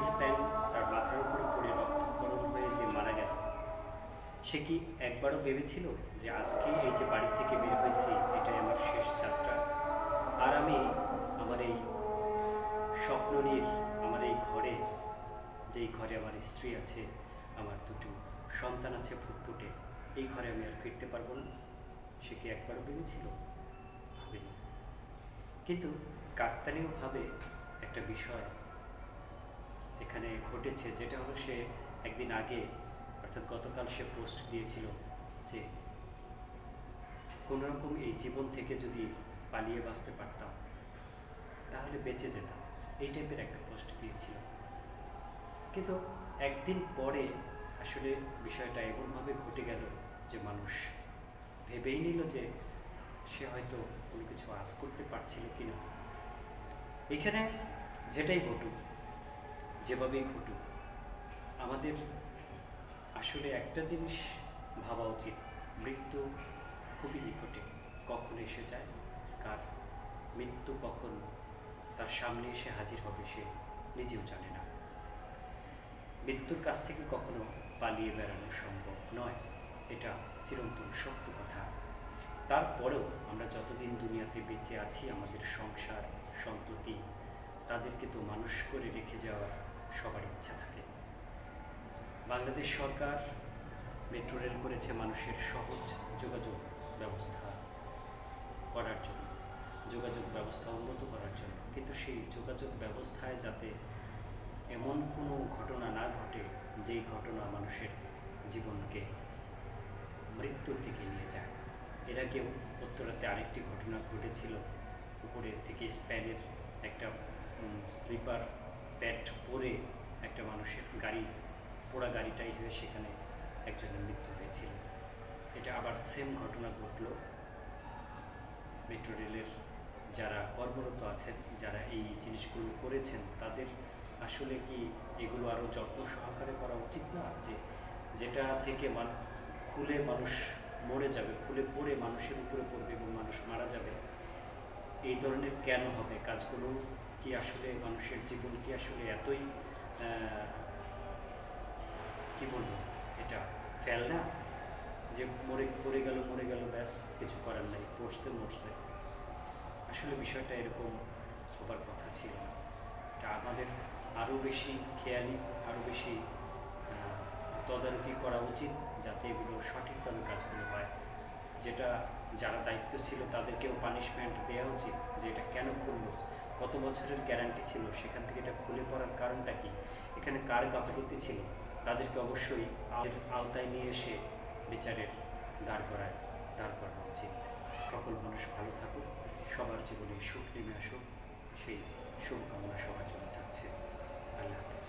Span তার মাথার উপরে পড়ে রক্তক্ষরণ হয়ে যে মারা গেল। সে কি একবারও ভেবেছিল যে আজকে এই যে বাড়ি থেকে বের হয়েছি, এটাই আমার শেষ যাত্রা? আর আমি আমার এই স্বপ্ননীর, আমার এই ঘরে, যেই ঘরে আমার স্ত্রী আছে, আমার দুটো সন্তান আছে ফুটফুটে, এই ঘরে আমি আর ফিরতে পারব না। সে কি একবারও ভেবেছিল? ভাবেনি। কিন্তু কাকতালীয়ভাবে একটা বিষয় এখানে ঘটেছে, যেটা হলো সে একদিন আগে, অর্থাৎ গতকাল সে পোস্ট দিয়েছিল যে, কোনোরকম এই জীবন থেকে যদি পালিয়ে বাঁচতে পারতাম, তাহলে বেঁচে যেতাম। এই টাইপের একটা পোস্ট দিয়েছিল। কিন্তু একদিন পরে আসলে বিষয়টা এমনভাবে ঘটে গেল যে মানুষ ভেবেই নিল যে সে হয়তো কোনো কিছু আজ করতে পারছিল কি না এখানে যেটাই ঘটুক যেভাবেই ঘটুক, আমাদের আসলে একটা জিনিস ভাবা উচিত। মৃত্যু খুবই নিকটে। কখন এসে যায়? কার মৃত্যু কখন? তার সামনে এসে হাজির হবে সে নিজেও জানে না। মৃত্যুর কাছ থেকে কখনো পালিয়ে বেড়ানো সম্ভব নয়। এটা চিরন্তন সত্য কথা। তারপরেও আমরা যতদিন দুনিয়াতে বেঁচে আছি, আমাদের সংসার, সন্ততি, তাদেরকে তো মানুষ করে রেখে যাওয়ার সবার ইচ্ছা থাকে। বাংলাদেশ সরকার, মেট্রো রেল করেছে মানুষের সহজ যোগাযোগ ব্যবস্থা করার জন্য, যোগাযোগ ব্যবস্থা উন্নত করার জন্য। কিন্তু সেই যোগাযোগ ব্যবস্থায় যাতে এমন কোনো ঘটনা না ঘটে, যেই ঘটনা মানুষের জীবনকে মৃত্যুর দিকে নিয়ে যায়। এর আগেও উত্তরাতে আরেকটি ঘটনা ঘটেছিল। উপরের থেকে স্প্যানের একটা স্লিপার প্যাট পরে একটা মানুষের গাড়ি, পোড়া গাড়িটাই হয়ে সেখানে একজনের মৃত্যু হয়েছিল। এটা আবার সেম ঘটনা ঘটলো। মেট্রো রেলের যারা কর্মরত আছেন, যারা এই জিনিসগুলো করেছেন, তাদের আসলে কি এগুলো আরও যত্ন সহকারে করা উচিত না? যে যেটা থেকে মান, খুলে মানুষ মরে যাবে, খুলে পড়ে মানুষের উপরে পড়বে এবং মানুষ মারা যাবে, এই ধরনের কেন হবে? কাজগুলো কি আসলে মানুষের জীবন কি আসলে এতই কি বলব, এটা ফেল না? যে মরে, পড়ে গেল, মরে গেল, ব্যাস, কিছু করার নাই, পড়ছে, মরছে। আসলে বিষয়টা এরকম হবার কথা ছিল না। এটা আমাদের আরও বেশি খেয়ালি আরও বেশি তদারকি করা উচিত যাতে এগুলো সঠিকভাবে কাজগুলো হয়। যেটা যারা দায়িত্ব ছিল তাদেরকেও পানিশমেন্ট দেওয়া উচিত যে এটা কেন করল। কত বছরের গ্যারান্টি ছিল, সেখান থেকে এটা খুলে পড়ার কারণটা কি? এখানে কার গাফিলতি ছিল? তাদেরকে অবশ্যই আওতায় নিয়ে এসে বিচারের দাঁড় করায়, দাঁড় করানো উচিত। সকল মানুষ ভালো থাকুক, সবার জীবনে সুখ নেমে আসুক, সেই শুভকামনা সবার জন্য থাকছে। আল্লাহ হাফিজ।